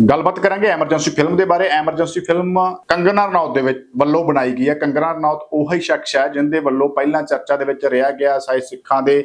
ਗੱਲਬਾਤ ਕਰਾਂਗੇ emergency film ਦੇ ਬਾਰੇ। ਐਮਰਜੈਂਸੀ ਫਿਲਮ ਕੰਗਨਾ ਰਣੌਤ ਦੇ ਵਿੱਚ ਵੱਲੋਂ ਬਣਾਈ ਗਈ ਹੈ। ਕੰਗਨਾ ਰਣੌਤ ਉਹੀ ਸ਼ਖਸ ਹੈ ਜਿੰਦੇ ਵੱਲੋਂ ਪਹਿਲਾਂ ਚਰਚਾ ਦੇ ਵਿੱਚ ਰਿਹਾ ਗਿਆ, ਸਾਈ ਸਿੱਖਾਂ ਦੇ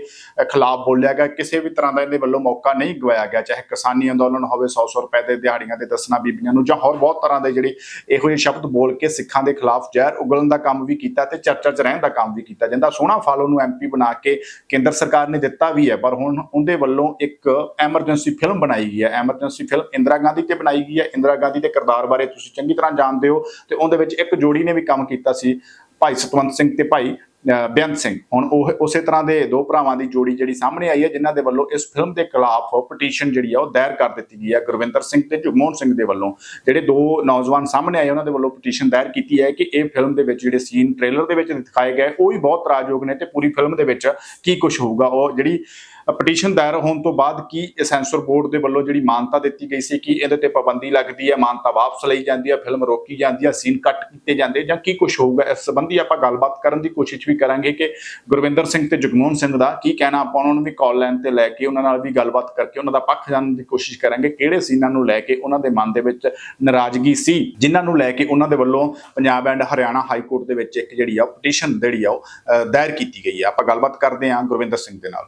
ਖਿਲਾਫ ਬੋਲਿਆ ਗਿਆ। ਕਿਸੇ ਵੀ ਤਰ੍ਹਾਂ ਦਾ ਇਹਦੇ ਵੱਲੋਂ ਮੌਕਾ ਨਹੀਂ ਗਵਾਇਆ ਗਿਆ, ਚਾਹੇ ਕਿਸਾਨੀ ਅੰਦੋਲਨ ਹੋਵੇ 100-100 ਰੁਪਏ ਦੇ ਦਿਹਾੜੀਆਂ ਦੇ ਦੱਸਣਾ ਬੀਬੀਆਂ ਨੂੰ, ਜਾਂ ਹੋਰ ਬਹੁਤ ਤਰ੍ਹਾਂ ਦੇ ਜਿਹੜੇ ਇਹੋ ਜਿਹੇ ਸ਼ਬਦ ਬੋਲ ਕੇ ਸਿੱਖਾਂ ਦੇ ਖਿਲਾਫ ਜ਼ਹਿਰ ਉਗਲਣ ਦਾ ਕੰਮ ਵੀ ਕੀਤਾ ਤੇ ਚਰਚਾ 'ਚ ਰਹਿਣ ਦਾ ਕੰਮ ਵੀ ਕੀਤਾ। ਜਿੰਦਾ ਸੋਹਣਾ ਫਲ ਉਹਨੂੰ ਐਮਪੀ ਬਣਾ ਕੇ ਕੇਂਦਰ ਸਰਕਾਰ ਨੇ ਦਿੱਤਾ ਵੀ ਹੈ, ਪਰ ਹੁਣ ਉਹਦੇ ਵੱਲੋਂ ਇੱਕ ਐਮਰਜੈਂਸੀ ਫਿਲਮ ਬਣਾਈ ਗਈ ਹੈ। ਐਮਰਜੈਂਸੀ ਫਿਲਮ ਇੰਦਰਾ ਗਾਂਧੀ ਤੇ ਬਣਾਈ ਗਈ ਹੈ ਇੰਦਰਾ ਗਾਂਧੀ ਦੇ ਕਿਰਦਾਰ ਬਾਰੇ ਤੁਸੀਂ ਚੰਗੀ ਤਰ੍ਹਾਂ ਜਾਣਦੇ ਹੋ ਤੇ ਉਹਦੇ ਵਿੱਚ ਇੱਕ ਜੋੜੀ ਨੇ ਵੀ ਕੰਮ ਕੀਤਾ ਸੀ, ਭਾਈ ਸਤਵੰਤ ਸਿੰਘ ਤੇ ਭਾਈ ਬੇਅੰਤ ਸਿੰਘ। ਹੁਣ ਉਹ ਉਸੇ ਤਰ੍ਹਾਂ ਦੇ ਦੋ ਭਰਾਵਾਂ ਦੀ ਜੋੜੀ ਜਿਹੜੀ ਸਾਹਮਣੇ ਆਈ ਹੈ, ਜਿਨ੍ਹਾਂ ਦੇ ਵੱਲੋਂ ਇਸ ਫਿਲਮ ਦੇ ਖਿਲਾਫ ਪਟੀਸ਼ਨ ਜਿਹੜੀ ਆ ਉਹ ਦਾਇਰ ਕਰ ਦਿੱਤੀ ਗਈ ਹੈ, ਗੁਰਵਿੰਦਰ ਸਿੰਘ ਤੇ ਜਗਮੋਹਨ ਸਿੰਘ ਦੇ ਵੱਲੋਂ। ਜਿਹੜੇ ਦੋ ਨੌਜਵਾਨ ਸਾਹਮਣੇ ਆਏ, ਉਹਨਾਂ ਦੇ ਵੱਲੋਂ ਪਟੀਸ਼ਨ ਦਾਇਰ ਕੀਤੀ ਹੈ ਕਿ ਇਹ ਫਿਲਮ ਦੇ ਵਿੱਚ ਜਿਹੜੇ ਸੀਨ ਟ੍ਰੇਲਰ ਦੇ ਵਿੱਚ ਦਿਖਾਏ ਗਏ, ਉਹ ਵੀ ਬਹੁਤ ਤਰਾਜਯੋਗ ਨੇ ਤੇ ਪੂਰੀ ਫਿਲਮ ਦੇ ਵਿੱਚ ਕੀ ਕੁਝ ਹੋਊਗਾ। ਉਹ ਜਿਹੜੀ ਪਟੀਸ਼ਨ ਦਾਇਰ ਹੋਣ ਤੋਂ ਬਾਅਦ ਕੀ ਇਹ ਸੈਂਸਰ ਬੋਰਡ ਦੇ ਵੱਲੋਂ ਜਿਹੜੀ ਮਾਨਤਾ ਦਿੱਤੀ ਗਈ ਸੀ, ਕਿ ਇਹਦੇ ਤੇ ਪਾਬੰਦੀ ਲੱਗਦੀ ਹੈ, ਮਾਨਤਾ ਵਾਪਸ ਲਈ ਜਾਂਦੀ ਹੈ ਫਿਲਮ ਰੋਕੀ ਜਾਂਦੀ ਹੈ ਸੀਨ ਕੱਟ ਕੀਤੇ ਜਾਂਦੇ ਜਾਂ ਕੀ ਕੁਝ ਹੋਊਗਾ? ਇਸ ਸੰਬੰਧੀ ਆਪਾਂ ਗੱਲਬਾਤ ਕਰਨ ਦੀ ਕੋਸ਼ਿਸ਼ ਵੀ ਕਰਾਂਗੇ ਕਿ ਗੁਰਵਿੰਦਰ ਸਿੰਘ ਤੇ ਜਗਮੋਹਨ ਸਿੰਘ ਦਾ ਕੀ ਕਹਿਣਾ, ਆਪਾਂ ਉਹਨਾਂ ਨੂੰ ਵੀ ਕਾਲ ਲਾਈਨ ਤੇ ਲੈ ਕੇ ਉਹਨਾਂ ਨਾਲ ਵੀ ਗੱਲਬਾਤ ਕਰਕੇ ਉਹਨਾਂ ਦਾ ਪੱਖ ਜਾਣਨ ਦੀ ਕੋਸ਼ਿਸ਼ ਕਰਾਂਗੇ ਕਿਹੜੇ ਸੀਨਾਂ ਨੂੰ ਲੈ ਕੇ ਉਹਨਾਂ ਦੇ ਮਨ ਦੇ ਵਿੱਚ ਨਾਰਾਜ਼ਗੀ ਸੀ, ਜਿਨ੍ਹਾਂ ਨੂੰ ਲੈ ਕੇ ਉਹਨਾਂ ਦੇ ਵੱਲੋਂ Punjab and Haryana high court ਦੇ ਵਿੱਚ ਇੱਕ ਜਿਹੜੀ ਆ ਪਟੀਸ਼ਨ ਜਿਹੜੀ ਆ ਉਹ ਦਾਇਰ ਕੀਤੀ ਗਈ ਹੈ ਆਪਾਂ ਗੱਲਬਾਤ ਕਰਦੇ ਹਾਂ ਗੁਰਵਿੰਦਰ ਸਿੰਘ ਦੇ ਨਾਲ।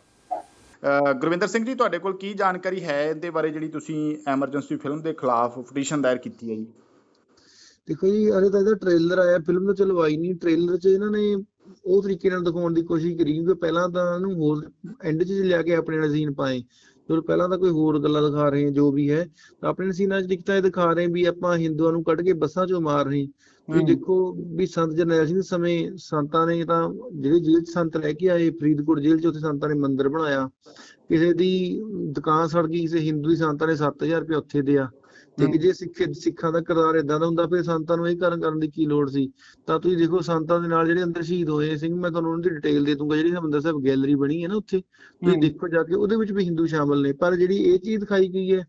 ਗੁਰਵਿੰਦਰ ਸਿੰਘ ਜੀ, ਤੁਹਾਡੇ ਕੋਲ ਕੀ ਜਾਣਕਾਰੀ ਹੈ ਇਹਦੇ ਬਾਰੇ ਜਿਹੜੀ ਤੁਸੀਂ ਐਮਰਜੈਂਸੀ ਫਿਲਮ ਦੇ ਖਿਲਾਫ ਪਟੀਸ਼ਨ ਦਾਇਰ ਕੀਤੀ ਹੈ ਜੀ? ਦੇਖੋ ਜੀ ਅਰੇ ਤਾਂ ਇਹਦਾ ਟ੍ਰੇਲਰ ਆਇਆ, ਫਿਲਮ ਤਾਂ ਚਲੋ ਆਈ ਨਹੀਂ ਟ੍ਰੇਲਰ 'ਚ ਇਹਨਾਂ ਨੇ ਉਹ ਤਰੀਕੇ ਨਾਲ ਦਿਖਾਉਣ ਦੀ ਕੋਸ਼ਿਸ਼ ਕਰੀ ਕਿ ਪਹਿਲਾਂ ਤਾਂ ਇਹਨੂੰ ਹੋਰ ਐਂਡ 'ਚ ਲਿਆ ਕੇ ਆਪਣੇ ਵਾਲੇ ਸੀਨ ਪਾਏ ਜਦੋਂ ਪਹਿਲਾਂ ਤਾਂ ਕੋਈ ਹੋਰ ਗੱਲਾਂ ਦਿਖਾ ਰਹੇ ਜੋ ਵੀ ਹੈ ਤਾਂ ਆਪਣੇ ਸੀਨਾਂ 'ਚ ਦਿਖਤਾ ਇਹ ਦਿਖਾ ਰਹੇ ਵੀ ਆਪਾਂ ਹਿੰਦੂਆਂ ਨੂੰ ਕੱਢ ਕੇ ਬੱਸਾਂ 'ਚੋਂ ਮਾਰ ਰਹੇ ਤੁਸੀਂ। ਦੇਖੋ ਵੀ ਸੰਤ ਜਰਨੈਲ ਸਿੰਘ ਸਮੇਂ ਸੰਤਾਂ ਨੇ ਤਾਂ ਜਿਹੜੇ ਜੇਲ੍ਹ 'ਚ ਸੰਤ ਲੈ ਕੇ ਆਏ ਫਰੀਦਕੋਟ ਜੇਲ੍ਹ 'ਚ ਉੱਥੇ ਸੰਤਾਂ ਨੇ ਮੰਦਿਰ ਬਣਾਇਆ। ਕਿਸੇ ਦੀ ਦੁਕਾਨ ਸੜ ਗਈ ਕਿਸੇ ਹਿੰਦੂ ਦੀ ਸੰਤਾਂ ਨੇ 7000 ਰੁਪਏ ਉੱਥੇ ਦਿਆ। ਤੇ। ਜੇ ਸਿੱਖ ਸਿੱਖਾਂ ਦਾ ਕਿਰਦਾਰ ਇਦਾਂ ਦਾ ਹੁੰਦਾ ਫਿਰ ਸੰਤਾਂ ਨੂੰ ਇਹ ਕਰਨ ਕਰਨ ਦੀ ਕੀ ਲੋੜ ਸੀ ਤਾਂ ਤੁਸੀਂ ਦੇਖੋ ਸੰਤਾਂ ਦੇ ਨਾਲ ਜਿਹੜੇ ਅੰਦਰ ਸ਼ਹੀਦ ਹੋਏ ਸਿੰਘ ਮੈਂ ਤੁਹਾਨੂੰ ਉਹਨਾਂ ਦੀ ਡਿਟੇਲ ਦੇ ਦੂੰਗਾ ਜਿਹੜੀ ਹਰਿਮੰਦਰ ਸਾਹਿਬ ਗੈਲਰੀ ਬਣੀ ਹੈ ਨਾ ਉੱਥੇ ਤੁਸੀਂ। ਦੇਖੋ ਜਾ ਕੇ ਉਹਦੇ ਵਿੱਚ ਵੀ ਹਿੰਦੂ ਸ਼ਾਮਲ ਨੇ ਪਰ ਜਿਹੜੀ ਇਹ ਚੀਜ਼ ਦਿਖਾਈ ਗਈ ਹੈ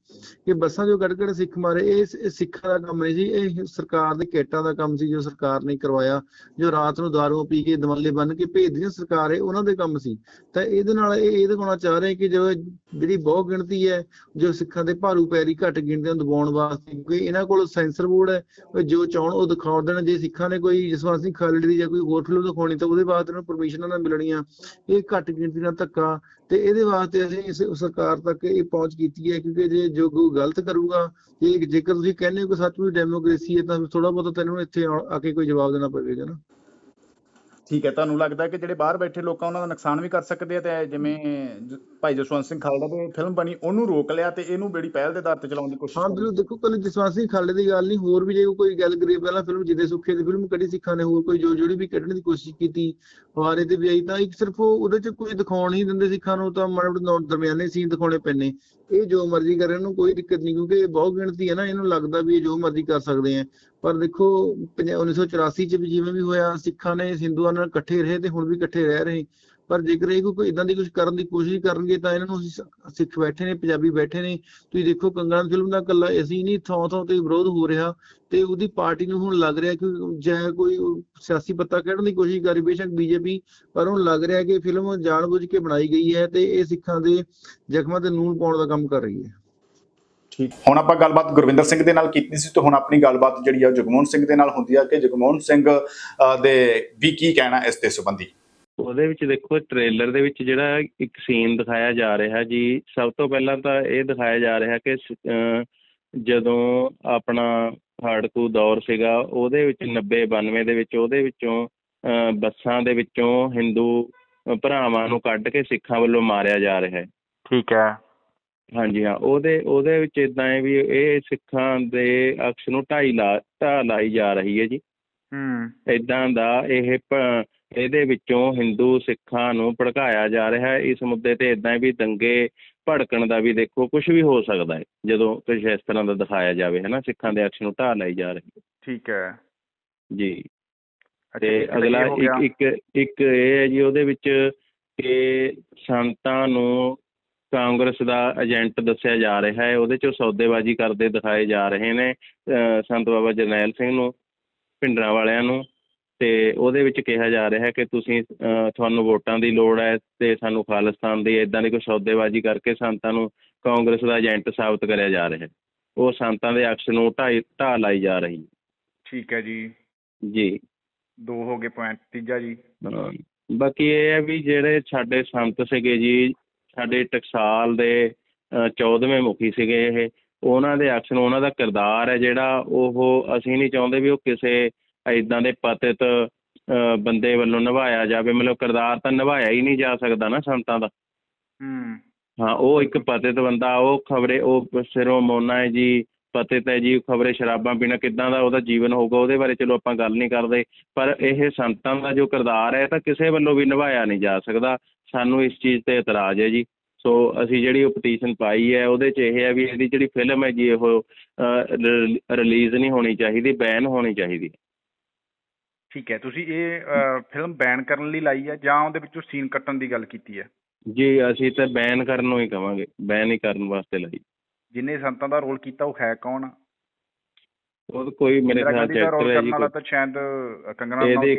ਕਿ ਬੱਸਾਂ ਜੋ ਕੱਢ ਸਿੱਖ ਮਾਰੇ ਇਹ ਇਹ ਸਿੱਖਾਂ ਦਾ ਕੰਮ ਨਹੀਂ ਸੀ ਇਹ ਸਰਕਾਰ ਦੇ ਕੇਟਾਂ ਦਾ ਕੰਮ ਸੀ ਜੋ ਸਰਕਾਰ ਨੇ ਕਰਵਾਇਆ ਜੋ ਰਾਤ ਨੂੰ ਦਾਰੂ ਪੀ ਕੇ ਦਮਾਲੇ ਬੰਨ ਕੇ ਭੇਜਦੀਆਂ ਸਰਕਾਰ ਹੈ ਉਹਨਾਂ ਦੇ ਕੰਮ ਸੀ ਤਾਂ ਇਹਦੇ ਨਾਲ ਇਹ ਇਹ ਦਿਖਾਉਣਾ ਚਾਹ ਰਹੇ ਕਿ ਜੋ ਜਿਹੜੀ ਬਹੁ ਗਿਣਤੀ ਹੈ ਜੋ ਸਿੱਖਾਂ ਦੇ ਭਾਰੂ ਪੈਰੀ ਘੱਟ ਗਿਣਤੀ ਨੂੰ ਦਬਾਉਣ ਵਾਸਤੇ, ਕਿਉਂਕਿ ਇਹਨਾਂ ਕੋਲ ਸੈਂਸਰ ਬੋਰਡ ਹੈ ਜੋ ਚਾਹਣ ਉਹ ਦਿਖਾਉ ਦੇਣ, ਜੇ ਸਿੱਖਾਂ ਨੇ ਕੋਈ ਜਸਵੰਤ ਸਿੰਘ ਖਾਲੜੀ ਦੀ ਜਾਂ ਕੋਈ ਹੋਰ ਫਿਲਮ ਦਿਖਾਉਣੀ, ਤਾਂ ਉਹਦੇ ਵਾਸਤੇ ਉਹਨਾਂ ਨੂੰ ਪਰਮਿਸ਼ਨਾਂ ਨਾ ਮਿਲਣੀਆਂ। ਇਹ ਘੱਟ ਗਿਣਤੀ ਨਾਲ ਧੱਕਾ, ਤੇ ਇਹਦੇ ਵਾਸਤੇ ਅਸੀਂ ਸਰਕਾਰ ਤੱਕ ਇਹ ਪਹੁੰਚ ਕੀਤੀ ਹੈ, ਕਿਉਂਕਿ ਜੇ, ਜੋ ਕੋਈ ਗਲਤ ਕਰੂਗਾ, ਜੇ ਜੇਕਰ ਤੁਸੀਂ ਕਹਿੰਦੇ ਹੋ ਕਿ ਸੱਚਮੁੱਚ ਡੈਮੋਕ੍ਰੇਸੀ ਹੈ, ਤਾਂ ਥੋੜਾ ਬਹੁਤਾ ਤੈਨੂੰ ਇੱਥੇ ਆ ਆ ਕੇ ਕੋਈ ਜਵਾਬ ਦੇਣਾ ਪਵੇਗਾ ਨਾ। ਠੀਕ ਹੈ ਤੁਹਾਨੂੰ ਲੱਗਦਾ ਕਿ ਜਿਹੜੇ ਬਾਹਰ ਬੈਠੇ ਲੋਕਾਂ ਉਹਨਾਂ ਦਾ ਨੁਕਸਾਨ ਵੀ ਕਰ ਸਕਦੇ ਆ ਤੇ ਜਿਵੇਂ ਭਾਈ ਜਸਵੰਤ ਸਿੰਘ ਖਾਲੜਾ ਤੇ ਫਿਲਮ ਬਣੀ ਉਹਨੂੰ ਰੋਕ ਲਿਆ ਤੇ ਇਹਨੂੰ ਬੜੀ ਪਹਿਲ ਦੇ ਆਧਾਰ ਤੇ ਚਲਾਉਣ ਦੀ ਕੋਸ਼ਿਸ਼ ਹਾਂ। ਬਿਲਕੁਲ ਦੇਖੋ ਕੱਲ ਜਸਵੰਤ ਸਿੰਘ ਖਾਲੇ ਦੀ ਗੱਲ ਨਹੀਂ ਹੋਰ ਵੀ ਜੇ ਕੋਈ ਗੱਲ ਕਰੀਏ ਪਹਿਲਾਂ ਫਿਲਮ ਜਿੱਦੇ ਸੁੱਖੇ ਦੀ ਫਿਲਮ ਕੱਢੀ ਸਿੱਖਾਂ ਨੇ ਹੋਰ ਕੋਈ ਜੋ ਜਿਹੜੀ ਵੀ ਕੱਢਣ ਦੀ ਕੋਸ਼ਿਸ਼ ਕੀਤੀ ਫਵਾਰੇ ਤੇ ਵੀ ਆਈ ਤਾਂ ਇੱਕ ਸਿਰਫ ਉਹ ਉਹਦੇ ਚ ਕੋਈ ਦਿਖਾਉਣ ਨਹੀਂ ਦਿੰਦੇ ਸਿੱਖਾਂ ਨੂੰ ਤਾਂ ਮਾੜੇ ਦਰਮਿਆਨੇ ਸੀਨ ਦਿਖਾਉਣੇ ਪੈਣੇ ਇਹ ਜੋ ਮਰਜ਼ੀ ਕਰਨ ਨੂੰ ਕੋਈ ਦਿੱਕਤ ਨਹੀਂ, ਕਿਉਂਕਿ ਇਹ ਬਹੁਤ ਗਿਣਤੀ ਹੈ ਨਾ, ਇਹਨੂੰ ਲੱਗਦਾ ਵੀ ਇਹ ਜੋ ਮਰਜ਼ੀ ਕਰ ਸਕਦੇ ਆ ਪਰ ਦੇਖੋ, ਪੰਜਾ- 1984 ਚ ਵੀ ਜਿਵੇਂ ਵੀ ਹੋਇਆ, ਸਿੱਖਾਂ ਨੇ ਹਿੰਦੂਆਂ ਨਾਲ ਇਕੱਠੇ ਰਹੇ ਤੇ ਹੁਣ ਵੀ ਇਕੱਠੇ ਰਹਿ ਰਹੇ। ਪਰ ਜੇਕਰ ਇਹ ਕੋਈ ਇਦਾਂ ਦੀ ਕੁਝ ਕਰਨ ਦੀ ਕੋਸ਼ਿਸ਼ ਕਰਨਗੇ ਤਾਂ ਇਹਨਾਂ ਨੂੰ ਸਿੱਖ ਬੈਠੇ ਨੇ, ਪੰਜਾਬੀ ਬੈਠੇ ਨੇ। ਤੁਸੀਂ ਦੇਖੋ ਕੰਗਨਾ ਫਿਲਮ ਦਾ ਕੱਲਾ ਅਸੀਂ ਨਹੀਂ ਥਾਂ ਥਾਂ ਤੇ ਵਿਰੋਧ ਹੋ ਰਿਹਾ ਤੇ ਉਹਦੀ ਪਾਰਟੀ ਨੂੰ ਹੁਣ ਲੱਗ ਰਿਹਾ ਕਿ ਜੇ ਕੋਈ ਸਿਆਸੀ ਪੱਤਾ ਕੱਢਣ ਦੀ ਕੋਸ਼ਿਸ਼ ਕਰੀ ਬੇਸ਼ੱਕ ਬੀਜੇਪੀ, ਪਰ ਹੁਣ ਲੱਗ ਰਿਹਾ ਕਿ ਫਿਲਮ ਜਾਣਬੁੱਝ ਕੇ ਬਣਾਈ ਗਈ ਹੈ ਤੇ ਇਹ ਸਿੱਖਾਂ ਦੇ ਜ਼ਖਮਾਂ ਤੇ ਨੂਨ ਪਾਉਣ ਦਾ ਕੰਮ ਕਰ ਰਹੀ ਹੈ। ਠੀਕ। ਹੁਣ ਆਪਾਂ ਗੱਲਬਾਤ ਗੁਰਵਿੰਦਰ ਸਿੰਘ ਦੇ ਨਾਲ ਕੀਤੀ ਸੀ ਤੇ ਹੁਣ ਆਪਣੀ ਗੱਲਬਾਤ ਜਿਹੜੀ ਆ ਜਗਮੋਹਨ ਸਿੰਘ ਦੇ ਨਾਲ ਹੁੰਦੀ ਆ ਕਿ ਜਗਮੋਹਨ ਸਿੰਘ ਦੇ ਵੀ ਕੀ ਕਹਿਣਾ ਇਸ ਦੇ ਸੰਬੰਧੀ? ਉਹਦੇ ਵਿੱਚ ਦੇਖੋ ਟ੍ਰੇਲਰ ਦੇ ਵਿੱਚ ਜਿਹੜਾ ਇੱਕ ਸੀਨ ਦਿਖਾਇਆ ਜਾ ਰਿਹਾ ਜੀ ਸਭ ਤੋਂ ਪਹਿਲਾਂ ਤਾਂ ਇਹ ਦਿਖਾਇਆ ਜਾ ਰਿਹਾ ਕਿ ਜਦੋਂ ਆਪਣਾ ਹਾੜਕੂ ਦੌਰ ਸੀਗਾ ਉਹਦੇ ਵਿੱਚ 90 92 ਦੇ ਵਿੱਚ ਉਹਦੇ ਵਿੱਚੋਂ ਬੱਸਾਂ ਦੇ ਵਿੱਚੋਂ ਹਿੰਦੂ ਭਰਾਵਾਂ ਨੂੰ ਕੱਢ ਕੇ ਸਿੱਖਾਂ ਵੱਲੋਂ ਮਾਰਿਆ ਜਾ ਰਿਹਾ। ਹੈ ਠੀਕ ਹੈ। ਹਾਂਜੀ ਹਾਂ ਉਹਦੇ ਉਹਦੇ ਵਿੱਚ ਇਦਾਂ ਹੈ ਵੀ ਇਹ ਸਿੱਖਾਂ ਦੇ ਅਕਸ ਨੂੰ ਢਾਈ ਲਾ ਢਾਹ ਲਾਈ ਜਾ ਰਹੀ ਹੈ ਜੀ। ਹੂੰ। ਇਦਾਂ ਦਾ ਇਹ ਇਹਦੇ ਵਿੱਚੋਂ ਹਿੰਦੂ ਸਿੱਖਾਂ ਨੂੰ ਭੜਕਾਇਆ ਜਾ ਰਿਹਾ ਹੈ। ਇਸ ਮੁੱਦੇ ਤੇ ਇਦਾਂ ਵੀ ਦੰਗੇ ਭੜਕਣ ਦਾ ਵੀ ਦੇਖੋ ਕੁਝ ਵੀ ਹੋ ਸਕਦਾ ਹੈ ਜਦੋਂ ਕੁਝ ਇਸ ਤਰ੍ਹਾਂ ਦਾ ਦਿਖਾਇਆ ਜਾਵੇ ਹੈ ਨਾ ਸਿੱਖਾਂ ਦੇ ਅਕਸ ਨੂੰ ਢਾਹ ਲਾਈ ਜਾ ਰਹੀ ਹੈ। ਠੀਕ ਹੈ। ਜੀ। ਤੇ ਅਗਲਾ ਇੱਕ ਇੱਕ ਇੱਕ ਇਹ ਹੈ ਜੀ ਉਹਦੇ ਵਿੱਚ ਕਿ ਸੰਤਾਂ ਨੂੰ ਕਾਂਗਰਸ ਦਾ ਏਜੰਟ ਦੱਸਿਆ ਜਾ ਰਿਹਾ ਹੈ। ਉਹਦੇ ਚੋਂ ਸੌਦੇਬਾਜ਼ੀ ਕਰਦੇ ਦਿਖਾਏ ਜਾ ਰਹੇ ਨੇ ਸੰਤ ਬਾਬਾ ਜਰਨੈਲ ਸਿੰਘ ਨੂੰ ਭਿੰਡਰਾਂ ਵਾਲਿਆਂ ਨੂੰ। ਤੇ ਉਹਦੇ ਵਿੱਚ ਕਿਹਾ ਜਾ ਰਿਹਾ ਹੈ ਕਿ ਤੁਸੀਂ ਤੁਹਾਨੂੰ ਵੋਟਾਂ ਦੀ ਲੋੜ ਹੈ ਤੇ ਸਾਨੂੰ ਖਾਲਿਸਤਾਨ ਦੀ ਇਦਾਂ ਦੀ ਕੋਈ ਸੌਦੇਬਾਜ਼ੀ ਕਰਕੇ ਸੰਤਾਂ ਨੂੰ ਕਾਂਗਰਸ ਦਾ ਏਜੰਟ ਸਾਬਤ ਕਰਿਆ ਜਾ ਰਿਹਾ ਹੈ। ਉਹ ਸੰਤਾਂ ਦੇ ਅਕਸ ਨੂੰ ਢਾਈ ਢਾਹ ਲਾਈ ਜਾ ਰਹੀ ਠੀਕ ਹੈ ਜੀ। ਜੀ। ਦੋ ਹੋ ਗਏ ਪੁਆਇੰਟ ਤੀਜਾ ਜੀ। ਬਾਕੀ ਇਹ ਹੈ ਵੀ ਜਿਹੜੇ ਸਾਡੇ ਸੰਤ ਸੀਗੇ ਜੀ ਸਾਡੇ ਟਕਸਾਲ ਦੇ 14ਵੇਂ ਮੁਖੀ ਸੀਗੇ ਇਹ ਉਹਨਾਂ ਦੇ ਅਕਸ ਨੂੰ ਉਹਨਾਂ ਦਾ ਕਿਰਦਾਰ ਹੈ ਜਿਹੜਾ ਉਹ ਅਸੀਂ ਨਹੀਂ ਚਾਹੁੰਦੇ ਵੀ ਉਹ ਕਿਸੇ ਇਦਾਂ ਦੇ ਪਤਿਤ ਬੰਦੇ ਵੱਲੋਂ ਨਿਭਾਇਆ ਜਾਵੇ। ਮਤਲਬ ਕਿਰਦਾਰ ਤਾਂ ਨਿਭਾਇਆ ਹੀ ਨਹੀਂ ਜਾ ਸਕਦਾ ਨਾ ਸੰਤਾਂ ਦਾ। ਹੂੰ। ਹਾਂ ਉਹ ਇੱਕ ਪਤਿਤ ਬੰਦਾ ਉਹ ਖਬਰੇ ਉਹ ਸਿਰੋਂ ਮੋਨਾ ਹੈ ਜੀ ਪਤਿਤ ਹੈ ਜੀ ਖਬਰੇ ਸ਼ਰਾਬਾਂ ਪੀਣਾ ਕਿੱਦਾਂ ਦਾ ਉਹਦਾ ਜੀਵਨ ਹੋਊਗਾ ਉਹਦੇ ਬਾਰੇ ਚਲੋ ਆਪਾਂ ਗੱਲ ਨਹੀਂ ਕਰਦੇ। ਪਰ ਇਹ ਸੰਤਾਂ ਦਾ ਜੋ ਕਿਰਦਾਰ ਹੈ ਤਾਂ ਕਿਸੇ ਵੱਲੋਂ ਵੀ ਨਿਭਾਇਆ ਨਹੀਂ ਜਾ ਸਕਦਾ। ਸਾਨੂੰ ਇਸ ਚੀਜ਼ ਤੇ ਇਤਰਾਜ਼ ਹੈ ਜੀ। ਸੋ ਅਸੀਂ ਜਿਹੜੀ ਉਹ ਪਟੀਸ਼ਨ ਪਾਈ ਹੈ ਉਹਦੇ 'ਚ ਇਹ ਹੈ ਵੀ ਇਹਦੀ ਜਿਹੜੀ ਫਿਲਮ ਹੈ ਜੀ ਉਹ ਰਿਲੀਜ਼ ਨਹੀਂ ਹੋਣੀ ਚਾਹੀਦੀ ਬੈਨ ਹੋਣੀ ਚਾਹੀਦੀ। ਠੀਕ ਹੈ ਤੁਸੀਂ ਇਹ ਫਿਲਮ ਬੈਨ ਕਰਨ ਲਈ ਲਾਈ ਹੈ ਜਾਂ ਉਹਦੇ ਵਿੱਚੋਂ ਸੀਨ ਕੱਟਣ ਦੀ ਗੱਲ ਕੀਤੀ ਹੈ? ਜੀ ਅਸੀਂ ਤਾਂ ਬੈਨ ਕਰਨ ਨੂੰ ਹੀ ਕਵਾਂਗੇ ਬੈਨ ਹੀ ਕਰਨ ਵਾਸਤੇ ਲਾਈ। ਜਿਨੇ ਸੰਤਾਂ ਦਾ ਰੋਲ ਕੀਤਾ ਉਹ ਹੈ ਕੌਣ? ਉਹ ਕੋਈ ਮੇਰੇ ਖਿਆਲ ਚ ਐਕਟਰ ਹੈ ਜੀ ਕੋਈ। ਤਾਂ ਸ਼ਾਇਦ ਕੰਗਣਾ ਰਣੌਤ ਹੀ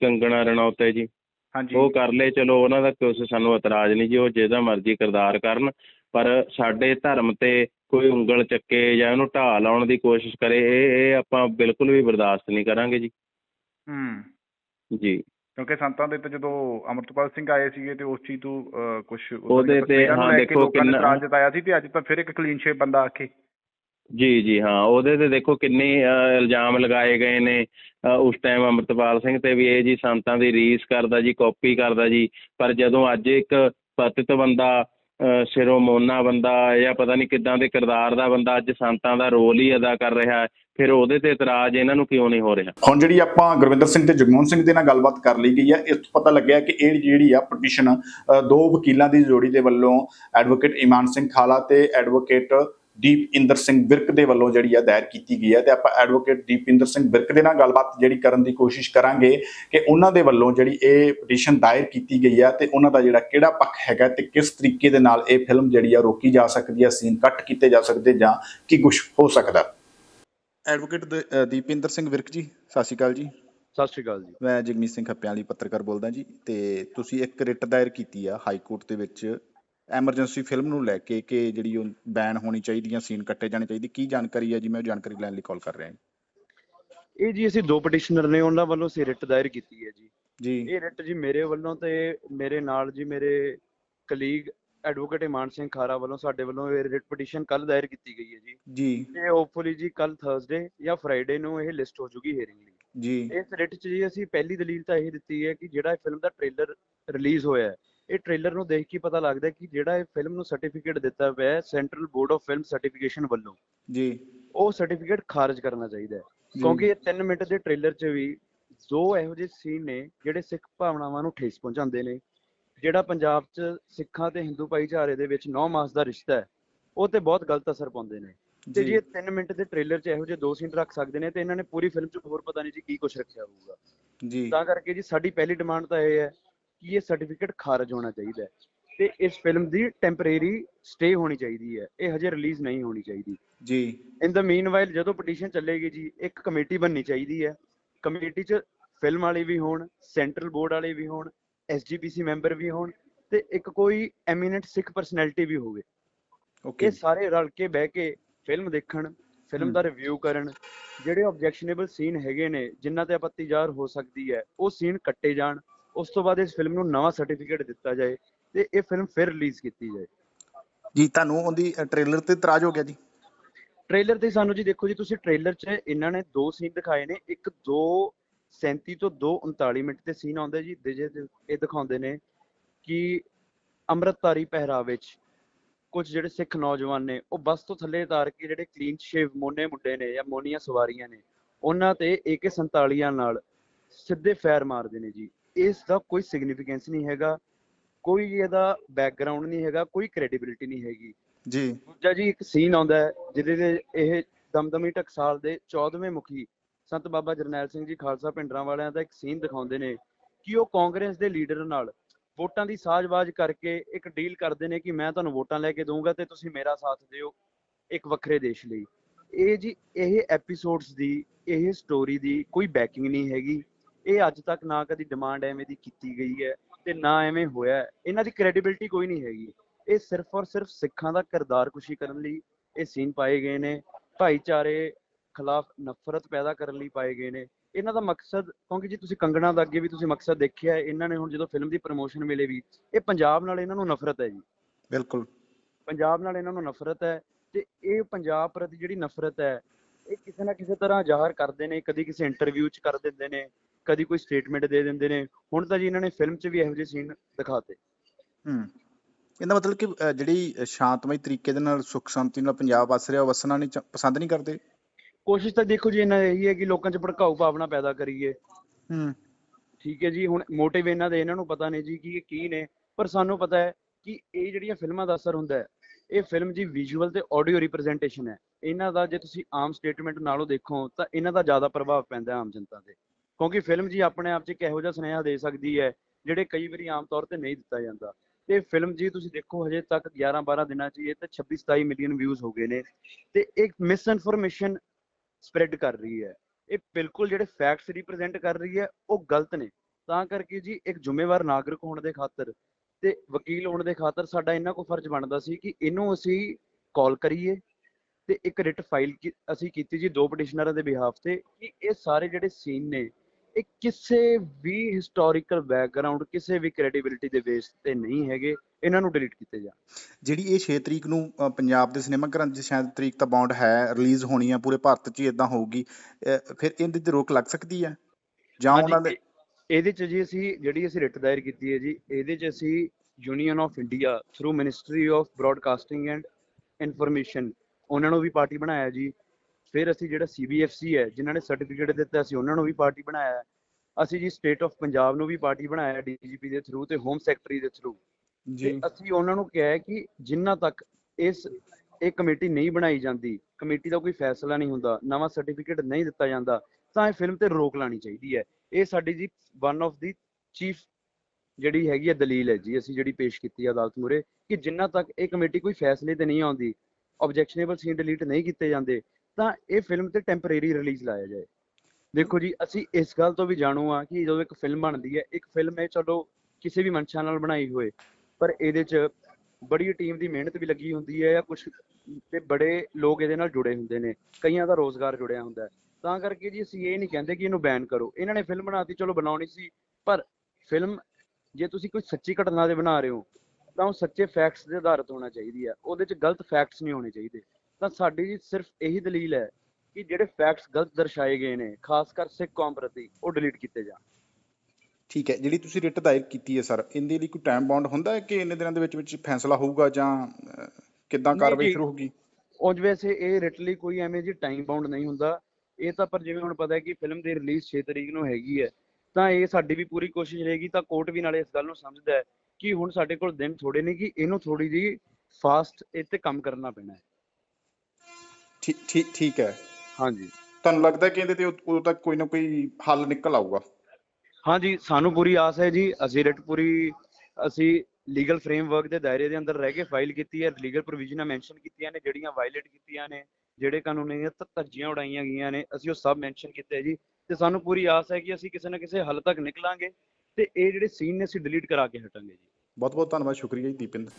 ਕੰਗਣਾ ਰਣੌਤ ਹੈ ਜੀ। ਹਾਂਜੀ। ਉਹ ਕਰ ਲਏ ਚਲੋ ਉਹਨਾਂ ਦਾ ਕੁਛ ਸਾਨੂੰ ਇਤਰਾਜ਼ ਨਹੀਂ ਜੀ ਉਹ ਜਿਹਦਾ ਮਰਜ਼ੀ ਕਿਰਦਾਰ ਕਰਨ ਪਰ ਸਾਡੇ ਧਰਮ ਤੇ ਕੋਈ ਉਂਗਲ ਚੱਕੇ ਜਾਂ ਉਹਨੂੰ ਢਾਹ ਲਾਉਣ ਦੀ ਕੋਸ਼ਿਸ਼ ਕਰੇ ਇਹ ਇਹ ਆਪਾਂ ਬਿਲਕੁਲ ਵੀ ਬਰਦਾਸ਼ਤ ਨਹੀਂ ਕਰਾਂਗੇ ਜੀ। ਹੂੰ। ਜੀ। ਕਿਉਂਕਿ ਸੰਤਾਂ ਦੇ ਤੇ ਜਦੋਂ ਅਮਰਤਪਾਲ ਸਿੰਘ ਆਏ ਸੀਗੇ ਤੇ ਉਸ ਚੀਜ਼ ਤੋਂ ਕੁਝ ਉਹਦੇ ਤੇ ਹਾਂ ਦੇਖੋ ਕਿੰਨਾ- ਇਤਰਾਜ਼ ਜਤਾਇਆ ਸੀ ਤੇ ਅੱਜ ਤਾਂ ਫਿਰ ਇੱਕ ਕਲੀਨ ਸ਼ੇਪ ਬੰਦਾ ਆ ਕੇ। ਜੀ ਜੀ ਹਾਂ ਉਹਦੇ ਤੇ ਦੇਖੋ ਕਿੰਨੇ ਇਲਜ਼ਾਮ ਲਗਾਏ ਗਏ ਨੇ ਉਸ ਟਾਈਮ ਅੰਮ੍ਰਿਤਪਾਲ ਸਿੰਘ ਤੇ ਵੀ ਇਹ ਜੀ ਸੰਤਾਂ ਦੀ ਰੀਸ ਕਰਦਾ ਜੀ ਕਾਪੀ ਕਰਦਾ ਜੀ ਪਰ ਜਦੋਂ ਅੱਜ ਇੱਕ ਪਤਿਤ ਬੰਦਾ ਸਿਰੋਂ ਮੋਨਾ ਬੰਦਾ ਜਾਂ ਪਤਾ ਨਹੀਂ ਕਿੱਦਾਂ ਦੇ ਕਿਰਦਾਰ ਦਾ ਬੰਦਾ, ਅੱਜ ਸੰਤਾਂ ਦਾ ਰੋਲ ਹੀ ਅਦਾ ਕਰ ਰਿਹਾ ਹੈ, ਫਿਰ ਉਹਦੇ ਤੇ ਇਤਰਾਜ਼ ਇਹਨਾਂ ਨੂੰ ਕਿਉਂ ਨਹੀਂ ਹੋ ਰਿਹਾ? ਹੁਣ ਜਿਹੜੀ ਆਪਾਂ ਗੁਰਵਿੰਦਰ ਸਿੰਘ ਤੇ ਜਗਮੋਹਨ ਸਿੰਘ ਦੇ ਨਾਲ ਗੱਲਬਾਤ ਕਰ ਲਈ ਗਈ ਹੈ, ਇਸ ਤੋਂ ਪਤਾ ਲੱਗਿਆ ਕਿ ਇਹ ਜਿਹੜੀ ਆ ਪਟੀਸ਼ਨ ਦੋ ਵਕੀਲਾਂ ਦੀ ਜੋੜੀ ਦੇ ਵੱਲੋਂ ਐਡਵੋਕੇਟ ਇਮਾਨ ਸਿੰਘ ਖਾਲਾ ਤੇ ਐਡਵੋਕੇਟ ਦੀਪ ਇੰਦਰ ਸਿੰਘ ਵਿਰਕ ਦੇ ਵੱਲੋਂ ਜਿਹੜੀ ਆ ਦਾਇਰ ਕੀਤੀ ਗਈ ਹੈ ਤੇ ਆਪਾਂ ਐਡਵੋਕੇਟ ਦੀਪ ਇੰਦਰ ਸਿੰਘ ਵਿਰਕ ਦੇ ਨਾਲ ਗੱਲਬਾਤ ਜਿਹੜੀ ਕਰਨ ਦੀ ਕੋਸ਼ਿਸ਼ ਕਰਾਂਗੇ ਕਿ ਉਹਨਾਂ ਦੇ ਵੱਲੋਂ ਜਿਹੜੀ ਇਹ ਪਟੀਸ਼ਨ ਦਾਇਰ ਕੀਤੀ ਗਈ ਹੈ ਤੇ ਉਹਨਾਂ ਦਾ ਜਿਹੜਾ ਕਿਹੜਾ ਪੱਖ ਹੈਗਾ ਤੇ ਕਿਸ ਤਰੀਕੇ ਦੇ ਨਾਲ ਇਹ ਫਿਲਮ ਜਿਹੜੀ ਆ ਰੋਕੀ ਜਾ ਸਕਦੀ ਹੈ ਸੀਨ ਕੱਟ ਕੀਤੇ ਜਾ ਸਕਦੇ ਜਾਂ ਕੀ ਕੁਝ ਹੋ ਸਕਦਾ। ਐਡਵੋਕੇਟ ਦੀਪਿੰਦਰ ਸਿੰਘ ਵਿਰਕ ਜੀ ਸਤਿ ਸ਼੍ਰੀ ਅਕਾਲ ਜੀ। ਸਤਿ ਸ਼੍ਰੀ ਅਕਾਲ ਜੀ। ਮੈਂ ਜਗਮੀਤ ਸਿੰਘ ਖੱਪਿਆਂ ਵਾਲੀ ਪੱਤਰਕਾਰ ਬੋਲਦਾ ਜੀ ਤੇ ਤੁਸੀਂ ਇੱਕ ਰਿਟ ਦਾਇਰ ਕੀਤੀ ਆ ਹਾਈ ਕੋਰਟ ਦੇ ਵਿੱਚ ਐਮਰਜੈਂਸੀ ਫਿਲਮ ਨੂੰ ਲੈ ਕੇ ਕਿ ਜਿਹੜੀ ਉਹ ਬੈਨ ਹੋਣੀ ਚਾਹੀਦੀ ਆ ਸੀਨ ਕੱਟੇ ਜਾਣੇ ਚਾਹੀਦੇ ਕੀ ਜਾਣਕਾਰੀ ਹੈ ਜੀ? ਮੈਂ ਉਹ ਜਾਣਕਾਰੀ ਲੈਣ ਲਈ ਕਾਲ ਕਰ ਰਿਹਾ ਇਹ ਜੀ ਅਸੀਂ ਦੋ ਪਟੀਸ਼ਨਰ ਨੇ ਉਹਨਾਂ ਵੱਲੋਂ ਅਸੀਂ ਰਿਟ ਦਾਇਰ ਕੀਤੀ ਹੈ ਜੀ। ਜੀ। ਇਹ ਰਿਟ ਜੀ ਮੇਰੇ ਵੱਲੋਂ ਤੇ ਮੇਰੇ ਨਾਲ ਜੀ ਮੇਰੇ ਕਲੀਗ ਐਡਵੋਕੇਟ ਇਮਾਨ ਸਿੰਘ ਖਾਰਾ ਵੱਲੋਂ ਸਾਡੇ ਵੱਲੋਂ ਇਹ ਰਿਟ ਪਟੀਸ਼ਨ ਕੱਲ ਦਾਇਰ ਕੀਤੀ ਗਈ ਹੈ ਜੀ। ਜੀ। ਤੇ ਹੋਪਫੁਲੀ ਜੀ ਕੱਲ ਥਰਸਡੇ ਜਾਂ ਫਰਾਈਡੇ ਨੂੰ ਇਹ ਲਿਸਟ ਹੋ ਜੂਗੀ ਹੀਅਰਿੰਗ ਲਈ। ਜੀ। ਇਸ ਰਿਟ 'ਚ ਜੀ ਅਸੀਂ ਪਹਿਲੀ ਦਲੀਲ ਤਾਂ ਇਹ ਦਿੱਤੀ ਹੈ ਕਿ ਜਿਹੜਾ ਫਿਲਮ ਦਾ ਟ੍ਰੇਲਰ ਰਿਲੀਜ਼ ਹੋਇਆ ਹੈ ਇਹ ਟ੍ਰੇਲਰ ਨੂੰ ਦੇਖ ਕੇ ਪਤਾ ਲੱਗਦਾ ਕਿ ਜਿਹੜਾ ਇਹ ਫਿਲਮ ਨੂੰ ਸਰਟੀਫਿਕੇਟ ਦਿੱਤਾ ਹੋਇਆ ਹੈ central board of film certification ਵੱਲੋਂ। ਜੀ। ਉਹ ਸਰਟੀਫਿਕੇਟ ਖਾਰਜ ਕਰਨਾ ਚਾਹੀਦਾ ਹੈ। ਕਿਉਂਕਿ ਇਹ 3 ਮਿੰਟ ਦੇ ਟ੍ਰੇਲਰ 'ਚ ਵੀ ਦੋ ਇਹੋ ਜਿਹੇ ਸੀਨ ਨੇ ਜਿਹੜੇ ਸਿੱਖ ਭਾਵਨਾਵਾਂ ਨੂੰ ਠੇਸ ਪਹੁੰਚਾਉਂਦੇ ਨੇ। ਜਿਹੜਾ ਪੰਜਾਬ 'ਚ ਸਿੱਖਾਂ ਤੇ ਹਿੰਦੂ ਭਾਈਚਾਰੇ ਦੇ ਵਿੱਚ 9 ਮਾਸ ਦਾ ਰਿਸ਼ਤਾ ਹੈ ਉਹ ਤੇ ਬਹੁਤ ਗਲਤ ਅਸਰ ਪਾਉਂਦੇ ਨੇ। ਤੇ ਜੀ। ਇਹ 3 ਮਿੰਟ ਦੇ ਟ੍ਰੇਲਰ 'ਚ ਇਹੋ ਜਿਹੇ ਦੋ ਸੀਨ ਰੱਖ ਸਕਦੇ ਨੇ ਤੇ ਇਹਨਾਂ ਨੇ ਪੂਰੀ ਫਿਲਮ 'ਚ ਹੋਰ ਪਤਾ ਨਹੀਂ ਜੀ ਕੀ ਕੁਝ ਰੱਖਿਆ ਹੋਊਗਾ। ਜੀ। ਤਾਂ ਕਰਕੇ ਜੀ ਸਾਡੀ ਪਹਿਲੀ ਡਿਮਾਂਡ ਤਾਂ ਇਹ ਹੈ ਕਿ ਇਹ ਸਰਟੀਫਿਕੇਟ ਖਾਰਜ ਹੋਣਾ ਚਾਹੀਦਾ ਹੈ? ਤੇ ਇਸ ਫਿਲਮ ਦੀ ਟੈਂਪਰੇਰੀ ਸਟੇ ਹੋਣੀ ਚਾਹੀਦੀ ਹੈ। ਇਹ ਹਜੇ ਰਿਲੀਜ਼ ਨਹੀਂ ਹੋਣੀ ਚਾਹੀਦੀ। ਜੀ। ਇਨ ਦਾ ਮੀਨਵਾਈਲ ਜਦੋਂ ਪਟੀਸ਼ਨ ਚੱਲੇਗੀ ਜੀ ਇੱਕ ਕਮੇਟੀ ਬਣਨੀ ਚਾਹੀਦੀ ਹੈ। ਕਮੇਟੀ 'ਚ ਫਿਲਮ ਵਾਲੇ ਵੀ ਹੋਣ ਸੈਂਟਰਲ ਬੋਰਡ ਵਾਲੇ ਵੀ ਹੋਣ ਐਸਜੀਪੀਸੀ ਮੈਂਬਰ ਵੀ ਹੋਣ ਤੇ ਇੱਕ ਕੋਈ ਐਮੀਨੈਂਟ ਸਿੱਖ ਪਰਸਨੈਲਿਟੀ ਵੀ ਹੋਵੇ। ਓਕੇ ਇਹ ਸਾਰੇ ਰਲ ਕੇ ਬਹਿ ਕੇ ਫਿਲਮ ਦੇਖਣ ਫਿਲਮ ਦਾ ਰਿਵਿਊ ਕਰਨ ਜਿਹੜੇ ਆਬਜੈਕਸ਼ਨੇਬਲ ਸੀਨ ਹੈਗੇ ਨੇ ਜਿਨ੍ਹਾਂ ਤੇ ਆਪੱਤੀਜ਼ਾਰ ਹੋ ਸਕਦੀ ਹੈ ਉਹ ਸੀਨ ਕੱਟੇ ਜਾਣ। ਉਸ ਤੋਂ ਬਾਅਦ ਇਸ ਫਿਲਮ ਨੂੰ ਨਵਾਂ ਸਰਟੀਫਿਕੇਟ ਦਿੱਤਾ ਜਾਏ ਤੇ ਇਹ ਫਿਲਮ ਫਿਰ ਰਿਲੀਜ਼ ਕੀਤੀ ਜਾਏ। ਜੀ ਤੁਹਾਨੂੰ ਉਹਦੀ ਟ੍ਰੇਲਰ ਤੇ ਇਤਰਾਜ਼ ਹੋ ਗਿਆ ਜੀ? ਟ੍ਰੇਲਰ ਤੇ ਸਾਨੂੰ ਜੀ ਦੇਖੋ ਜੀ ਤੁਸੀਂ ਟ੍ਰੇਲਰ 'ਚ ਇਹਨਾਂ ਨੇ ਦੋ ਸੀਨ ਦਿਖਾਏ ਨੇ ਇੱਕ 2:37 ਤੋਂ 2:39 ਮਿੰਟ ਤੇ ਸੀਨ ਆਉਂਦਾ ਜੀ ਜਿਹਦੇ ਤੇ ਇਹ ਦਿਖਾਉਂਦੇ ਨੇ ਕਿ ਅੰਮ੍ਰਿਤਧਾਰੀ ਪਹਿਰਾਵੇ 'ਚ ਕੁਝ ਜਿਹੜੇ ਸਿੱਖ ਨੌਜਵਾਨ ਨੇ ਉਹ ਬੱਸ ਤੋਂ ਥੱਲੇ ਉਤਾਰ ਕੇ ਜਿਹੜੇ ਕਲੀਨ ਸ਼ੇਵ ਮੋਨੇ ਮੁੰਡੇ ਨੇ ਜਾਂ ਮੋਨੀਆਂ ਸਵਾਰੀਆਂ ਨੇ ਉਹਨਾਂ ਤੇ AK47 ਨਾਲ ਸਿੱਧੇ ਫਾਇਰ ਮਾਰਦੇ ਨੇ ਜੀ। ਇਸ ਦਾ ਕੋਈ ਸਿਗਨੀਫੀਕੈਂਸ ਨਹੀਂ ਹੈਗਾ ਕੋਈ ਇਹਦਾ ਬੈਕਗ੍ਰਾਉਂਡ ਨਹੀਂ ਹੈਗਾ ਕੋਈ ਕ੍ਰੈਡੀਬਿਲਿਟੀ ਨਹੀਂ ਹੈਗੀ। ਜੀ। ਦੂਜਾ ਜੀ ਇੱਕ ਸੀਨ ਆਉਂਦਾ ਹੈ ਜਿਹਦੇ ਦੇ ਇਹ ਦਮਦਮੀ ਟਕਸਾਲ ਦੇ 14ਵੇਂ ਮੁਖੀ ਸੰਤ ਬਾਬਾ ਜਰਨੈਲ ਸਿੰਘ ਜੀ ਖਾਲਸਾ ਪਿੰਡਰਾਂ ਵਾਲਿਆਂ ਦਾ ਇੱਕ ਸੀਨ ਦਿਖਾਉਂਦੇ ਨੇ ਕਿ ਉਹ ਕਾਂਗਰਸ ਦੇ ਲੀਡਰ ਨਾਲ ਵੋਟਾਂ ਦੀ ਸਾਜ਼ਬਾਜ਼ ਕਰਕੇ ਇੱਕ ਡੀਲ ਕਰਦੇ ਨੇ ਕਿ ਮੈਂ ਤੁਹਾਨੂੰ ਵੋਟਾਂ ਲੈ ਕੇ ਦਊਂਗਾ ਤੇ ਤੁਸੀਂ ਮੇਰਾ ਸਾਥ ਦਿਓ ਇੱਕ ਵੱਖਰੇ ਦੇਸ਼ ਲਈ। ਇਹ ਜੀ ਇਹ ਐਪੀਸੋਡਸ ਦੀ ਇਹ ਸਟੋਰੀ ਦੀ ਕੋਈ ਬੈਕਿੰਗ ਨਹੀਂ ਹੈਗੀ। ਇਹ ਅੱਜ ਤੱਕ ਨਾ ਕਦੀ ਡਿਮਾਂਡ ਐਵੇਂ ਦੀ ਕੀਤੀ ਗਈ ਹੈ ਤੇ ਨਾ ਐਵੇਂ ਹੋਇਆ। ਇਹਨਾਂ ਦੀ ਕ੍ਰੈਡੀਬਿਲਿਟੀ ਕੋਈ ਨਹੀਂ ਹੈਗੀ। ਇਹ ਸਿਰਫ ਔਰ ਸਿਰਫ ਸਿੱਖਾਂ ਦਾ ਕਿਰਦਾਰ ਕੁਸ਼ੀ ਕਰਨ ਲਈ ਇਹ ਸੀਨ ਪਾਏ ਗਏ ਨੇ। ਭਾਈਚਾਰੇ ਖਿਲਾਫ ਨਫ਼ਰਤ ਪੈਦਾ ਕਰਨ ਲਈ ਪਾਏ ਗਏ ਨੇ। ਇਹਨਾਂ ਦਾ ਮਕਸਦ ਕਿਉਂਕਿ ਜੀ ਤੁਸੀਂ ਕੰਗਣਾ ਦਾ ਅੱਗੇ ਵੀ ਤੁਸੀਂ ਮਕਸਦ ਦੇਖਿਆ ਇਹਨਾਂ ਨੇ ਹੁਣ ਜਦੋਂ ਫਿਲਮ ਦੀ ਪ੍ਰੋਮੋਸ਼ਨ ਵੇਲੇ ਵੀ ਇਹ ਪੰਜਾਬ ਨਾਲ ਇਹਨਾਂ ਨੂੰ ਨਫ਼ਰਤ ਹੈ ਜੀ। ਬਿਲਕੁਲ। ਪੰਜਾਬ ਨਾਲ ਇਹਨਾਂ ਨੂੰ ਨਫ਼ਰਤ ਹੈ ਤੇ ਇਹ ਪੰਜਾਬ ਪ੍ਰਤੀ ਜਿਹੜੀ ਨਫ਼ਰਤ ਹੈ ਇਹ ਕਿਸੇ ਨਾ ਕਿਸੇ ਤਰ੍ਹਾਂ ਜ਼ਾਹਰ ਕਰਦੇ ਨੇ ਕਦੀ ਕਿਸੇ ਇੰਟਰਵਿਊ 'ਚ ਕਰ ਦਿੰਦੇ ਨੇ। ਕਦੀ ਕੋਈ ਸਟੇਟਮੈਂਟ ਦੇ ਦਿੰਦੇ ਨੇ। ਹੁਣ ਤਾਂ ਜੀ ਇਹਨਾਂ ਨੇ ਫਿਲਮ 'ਚ ਵੀ ਇਹੋ ਜਿਹੇ ਸੀਨ ਦਿਖਾਤੇ। ਹੂੰ। ਇਹਦਾ ਮਤਲਬ ਕਿ ਜਿਹੜੀ ਸ਼ਾਂਤਮਈ ਤਰੀਕੇ ਦੇ ਨਾਲ ਸੁੱਖ ਸ਼ਾਂਤੀ ਨਾਲ ਪੰਜਾਬ ਵਸ ਰਿਹਾ ਵਸਣਾ ਨਹੀਂ ਪਸੰਦ ਨਹੀਂ ਕਰਦੇ? ਕੋਸ਼ਿਸ਼ ਤਾਂ ਦੇਖੋ ਜੀ ਇਹਨਾਂ ਇਹੀ ਹੈ ਕਿ ਲੋਕਾਂ 'ਚ ਭੜਕਾਊ ਭਾਵਨਾ ਪੈਦਾ ਕਰੀਏ। ਹੂੰ। ਠੀਕ ਹੈ ਜੀ ਹੁਣ ਮੋਟਿਵ ਇਹਨਾਂ ਦੇ ਇਹਨਾਂ ਨੂੰ ਪਤਾ ਨਹੀਂ ਜੀ ਕਿ ਇਹ ਕੀ ਨੇ। ਪਰ ਸਾਨੂੰ ਪਤਾ ਹੈ ਕਿ ਇਹ ਜਿਹੜੀਆਂ ਫਿਲਮਾਂ ਦਾ ਅਸਰ ਹੁੰਦਾ ਹੈ ਇਹ ਫਿਲਮ ਜੀ ਵਿਜ਼ੂਅਲ ਤੇ ਆਡੀਓ ਰਿਪਰੈਜ਼ੈਂਟੇਸ਼ਨ ਹੈ। ਇਹਨਾਂ ਦਾ ਜੇ ਤੁਸੀਂ ਆਮ ਸਟੇਟਮੈਂਟ ਨਾਲੋਂ ਦੇਖੋ ਤਾਂ ਇਹਨਾਂ ਦਾ ਜ਼ਿਆਦਾ ਪ੍ਰਭਾਵ ਪੈਂਦਾ ਆਮ ਜਨਤਾ ਤੇ। ਕਿਉਂਕਿ ਫਿਲਮ ਜੀ ਆਪਣੇ ਆਪ 'ਚ ਇੱਕ ਇਹੋ ਜਿਹਾ ਸੁਨੇਹਾ ਦੇ ਸਕਦੀ ਹੈ, ਜਿਹੜੇ ਕਈ ਵਾਰੀ ਆਮ ਤੌਰ ਤੇ ਨਹੀਂ ਦਿੱਤਾ ਜਾਂਦਾ। ਤੇ ਫਿਲਮ ਜੀ ਤੁਸੀਂ ਦੇਖੋ, ਹਜੇ ਤੱਕ 11 12 ਦਿਨਾਂ 'ਚ ਇਹ ਤੇ 26 27 ਮਿਲੀਅਨ ਵਿਊਜ਼ ਹੋ ਗਏ ਨੇ। ਤੇ ਇੱਕ ਮਿਸ ਇਨਫੋਰਮੇਸ਼ਨ ਸਪਰੈਡ ਕਰ ਰਹੀ ਹੈ। ਇਹ ਬਿਲਕੁਲ ਜਿਹੜੇ ਫੈਕਟਸ ਰਿਪਰੈਜ਼ੈਂਟ ਕਰ ਰਹੀ ਹੈ, ਉਹ ਗਲਤ ਨੇ। ਤਾਂ ਕਰਕੇ ਜੀ ਇੱਕ ਜ਼ਿੰਮੇਵਾਰ ਨਾਗਰਿਕ ਹੋਣ ਦੇ ਖਾਤਰ ਤੇ ਵਕੀਲ ਹੋਣ ਦੇ ਖਾਤਰ ਸਾਡਾ ਇਹਨਾਂ ਕੋ ਫਰਜ਼ ਬਣਦਾ ਸੀ ਕਿ ਇਹਨੂੰ ਅਸੀਂ ਕਾਲ ਕਰੀਏ ਤੇ ਇੱਕ ਰਿਟ ਫਾਈਲ ਅਸੀਂ ਕੀਤੀ ਜੀ ਦੋ ਪਟੀਸ਼ਨਰਾਂ ਦੇ ਬਿਹਾਫ ਤੇ ਕਿ ਇਹ ਸਾਰੇ ਜਿਹੜੇ ਸੀਨ ਨੇ ਇਹ ਕਿਸੇ ਵੀ ਹਿਸਟੋਰੀਕਲ ਬੈਕਗ੍ਰਾਉਂਡ ਕਿਸੇ ਵੀ ਕ੍ਰੈਡੀਬਿਲਿਟੀ ਦੇ ਬੇਸ ਤੇ ਨਹੀਂ ਹੈਗੇ ਇਹਨਾਂ ਨੂੰ ਡਿਲੀਟ ਕੀਤੇ ਜਾਣ। ਜਿਹੜੀ ਇਹ 6 ਤਰੀਕ ਨੂੰ ਪੰਜਾਬ ਦੇ ਸਿਨੇਮਾ ਘਰਾਂ 'ਚ ਸ਼ਾਇਦ ਤਰੀਕ ਤਾਂ ਬਾਉਂਡ ਹੈ ਰਿਲੀਜ਼ ਹੋਣੀ ਆ ਪੂਰੇ ਭਾਰਤ 'ਚ ਇਦਾਂ ਹੋਊਗੀ ਫਿਰ ਇਹਦੇ ਤੇ ਰੋਕ ਲੱਗ ਸਕਦੀ ਹੈ? ਜਾਂ ਉਹਨਾਂ ਦੇ ਇਹ- ਇਹਦੇ ਚ ਜੀ ਅਸੀਂ ਜਿਹੜੀ ਅਸੀਂ ਰਿਟ ਦਾਇਰ ਕੀਤੀ ਹੈ ਜੀ ਇਹਦੇ ਚ ਅਸੀਂ union of India through ministry of broadcasting and information ਉਹਨਾਂ ਨੂੰ ਵੀ ਪਾਰਟੀ ਬਣਾਇਆ ਜੀ ਫਿਰ ਅਸੀਂ ਜਿਹੜਾ ਸੀਬੀਐਫਸੀ ਹੈ ਜਿਨ੍ਹਾਂ ਨੇ ਸਰਟੀਫਿਕੇਟ ਦਿੱਤਾ ਅਸੀਂ ਉਹਨਾਂ ਨੂੰ ਵੀ ਪਾਰਟੀ ਬਣਾਇਆ ਅਸੀਂ ਜੀ ਸਟੇਟ ਆਫ ਪੰਜਾਬ ਨੂੰ ਵੀ ਪਾਰਟੀ ਬਣਾਇਆ ਡੀਜੀਪੀ ਦੇ ਥਰੂ ਤੇ ਹੋਮ ਸੈਕਟਰੀ ਦੇ ਥਰੂ ਤੇ ਅਸੀਂ ਉਹਨਾਂ ਨੂੰ ਕਿਹਾ ਹੈ ਕਿ ਜਿੰਨਾ ਤੱਕ ਇਸ ਇਹ ਕਮੇਟੀ ਨਹੀਂ ਬਣਾਈ ਜਾਂਦੀ ਕਮੇਟੀ ਦਾ ਕੋਈ ਫੈਸਲਾ ਨਹੀਂ ਹੁੰਦਾ ਨਵਾਂ ਸਰਟੀਫਿਕੇਟ ਨਹੀਂ ਦਿੱਤਾ ਜਾਂਦਾ ਤਾਂ ਇਹ ਫਿਲਮ ਤੇ ਰੋਕ ਲਾਣੀ ਚਾਹੀਦੀ ਹੈ। ਇਹ ਸਾਡੀ ਜੀ ਵਨ ਆਫ ਦੀ ਚੀਫ ਜਿਹੜੀ ਹੈਗੀ ਹੈ ਦਲੀਲ ਹੈ ਜੀ ਅਸੀਂ ਜਿਹੜੀ ਪੇਸ਼ ਕੀਤੀ ਹੈ ਅਦਾਲਤ ਮੂਰੇ ਕਿ ਜਿੰਨਾ ਤੱਕ ਇਹ ਕਮੇਟੀ ਕੋਈ ਫੈਸਲੇ ਤੇ ਨਹੀਂ ਆਉਂਦੀ ਆਬਜੈਕਸ਼ਨੇਬਲ ਸੀਨ ਡਿਲੀਟ ਨਹੀਂ ਕੀਤੇ ਜਾਂਦੇ ਤਾਂ ਇਹ ਫਿਲਮ ਤੇ ਟੈਂਪਰੇਰੀ ਰਿਲੀਜ਼ ਲਾਇਆ ਜਾਏ। ਦੇਖੋ ਜੀ, ਅਸੀਂ ਇਸ ਗੱਲ ਤੋਂ ਵੀ ਜਾਣੂ ਆ ਕਿ ਜਦੋਂ ਇੱਕ ਫਿਲਮ ਬਣਦੀ ਹੈ, ਇੱਕ ਫਿਲਮ ਹੈ ਚਲੋ ਕਿਸੇ ਵੀ ਮਨਸ਼ਾ ਨਾਲ ਬਣਾਈ ਹੋਏ, ਪਰ ਇਹਦੇ 'ਚ ਬੜੀ ਟੀਮ ਦੀ ਮਿਹਨਤ ਵੀ ਲੱਗੀ ਹੁੰਦੀ ਹੈ ਜਾਂ ਕੁਝ ਤੇ ਬੜੇ ਲੋਕ ਇਹਦੇ ਨਾਲ ਜੁੜੇ ਹੁੰਦੇ ਨੇ, ਕਈਆਂ ਦਾ ਰੋਜ਼ਗਾਰ ਜੁੜਿਆ ਹੁੰਦਾ ਹੈ। ਤਾਂ ਕਰਕੇ ਜੀ ਅਸੀਂ ਇਹ ਨਹੀਂ ਕਹਿੰਦੇ ਕਿ ਇਹਨੂੰ ਬੈਨ ਕਰੋ। ਇਹਨਾਂ ਨੇ ਫਿਲਮ ਬਣਾਤੀ, ਚਲੋ ਬਣਾਉਣੀ ਸੀ, ਪਰ ਫਿਲਮ ਜੇ ਤੁਸੀਂ ਕੋਈ ਸੱਚੀ ਘਟਨਾ ਦੇ ਬਣਾ ਰਹੇ ਹੋ, ਤਾਂ ਉਹ ਸੱਚੇ ਫੈਕਟਸ ਦੇ ਆਧਾਰਿਤ ਹੋਣਾ ਚਾਹੀਦੀ ਹੈ। ਉਹਦੇ 'ਚ ਗਲਤ ਫੈਕਟਸ ਨਹੀਂ ਹੋਣੇ ਚਾਹੀਦੇ। ਤਾਂ ਸਾਡੀ ਜੀ ਸਿਰਫ ਇਹੀ ਦਲੀਲ ਹੈ ਕਿ ਜਿਹੜੇ ਫੈਕਟਸ ਗਲਤ ਦਰਸਾਏ ਗਏ ਨੇ ਖਾਸ ਕਰ ਸਿੱਖ ਕੌਮ ਪ੍ਰਤੀ ਉਹ ਡਿਲੀਟ ਕੀਤੇ ਜਾਣ। ਠੀਕ ਹੈ ਜਿਹੜੀ ਤੁਸੀਂ ਰਿਟ ਦਾਇਰ ਕੀਤੀ ਹੈ ਸਰ ਇਹਦੇ ਲਈ ਕੋਈ ਟਾਈਮ ਬਾਉਂਡ ਹੁੰਦਾ ਹੈ ਕਿ ਇੰਨੇ ਦਿਨਾਂ ਦੇ ਵਿੱਚ ਵਿੱਚ ਫੈਸਲਾ ਹੋਊਗਾ ਜਾਂ ਕਿੱਦਾਂ ਕਾਰਵਾਈ। ਸ਼ੁਰੂ ਹੋਊਗੀ? ਉਂਝ ਵੈਸੇ ਇਹ ਰਿਟ ਲਈ ਕੋਈ ਐਵੇਂ ਜੀ ਟਾਈਮ ਬਾਉਂਡ ਨਹੀਂ ਹੁੰਦਾ। ਇਹ ਤਾਂ ਪਰ ਜਿਵੇਂ ਹੁਣ ਪਤਾ ਹੈ ਕਿ ਫਿਲਮ ਦੀ ਰਿਲੀਜ਼ 6 ਤਰੀਕ ਨੂੰ ਹੈਗੀ ਹੈ ਤਾਂ ਇਹ ਸਾਡੀ ਵੀ ਪੂਰੀ ਕੋਸ਼ਿਸ਼ ਰਹੇਗੀ ਤਾਂ ਕੋਰਟ ਵੀ ਨਾਲੇ ਇਸ ਗੱਲ ਨੂੰ ਸਮਝਦਾ ਹੈ ਕਿ ਹੁਣ ਸਾਡੇ ਕੋਲ ਦਿਨ ਥੋੜੇ ਨੇ ਕਿ ਇਹਨੂੰ ਥੋੜੀ ਜੀ ਫਾਸਟ ਇਹ ਤੇ ਕੰਮ ਕਰਨਾ ਪੈਣਾ ਹੈ। ਠੀਕ ਠੀਕ ਹੈ। ਹਾਂਜੀ। ਤੁਹਾਨੂੰ ਲੱਗਦਾ ਕਿ ਇਹਦੇ ਤੇ ਉਦ- ਤੱਕ ਕੋਈ ਨਾ ਕੋਈ ਹੱਲ ਨਿਕਲ ਆਊਗਾ? ਹਾਂਜੀ ਸਾਨੂੰ ਪੂਰੀ ਆਸ ਹੈ ਜੀ। ਅਸੀਂ ਰਿਟ ਪੂਰੀ ਅਸੀਂ ਲੀਗਲ ਫਰੇਮਵਰਕ ਦੇ ਦਾਇਰੇ ਦੇ ਅੰਦਰ ਰਹਿ ਕੇ ਫਾਈਲ ਕੀਤੀ ਹੈ। ਲੀਗਲ ਪ੍ਰੋਵੀਜ਼ਨਾਂ ਮੈਂਸ਼ਨ ਕੀਤੀਆਂ ਨੇ ਜਿਹੜੀਆਂ ਵਾਇਲੇਟ ਕੀਤੀਆਂ ਨੇ ਜਿਹੜੇ ਕਾਨੂੰਨੀ ਧੱਜੀਆਂ ਉਡਾਈਆਂ ਗਈਆਂ ਨੇ ਅਸੀਂ ਉਹ ਸਭ ਮੈਂਸ਼ਨ ਕੀਤੇ ਜੀ। ਤੇ ਸਾਨੂੰ ਪੂਰੀ ਆਸ ਹੈ ਕਿ ਅਸੀਂ ਕਿਸੇ ਨਾ ਕਿਸੇ ਹੱਲ ਤੱਕ ਨਿਕਲਾਂਗੇ ਤੇ ਇਹ ਜਿਹੜੇ ਸੀਨ ਨੇ ਅਸੀਂ ਡਿਲੀਟ ਕਰਾ ਕੇ ਹਟਾਂਗੇ ਜੀ। ਬਹੁਤ ਬਹੁਤ ਧੰਨਵਾਦ ਸ਼ੁਕਰੀਆ ਜੀ ਦੀਪਿੰਦਰ।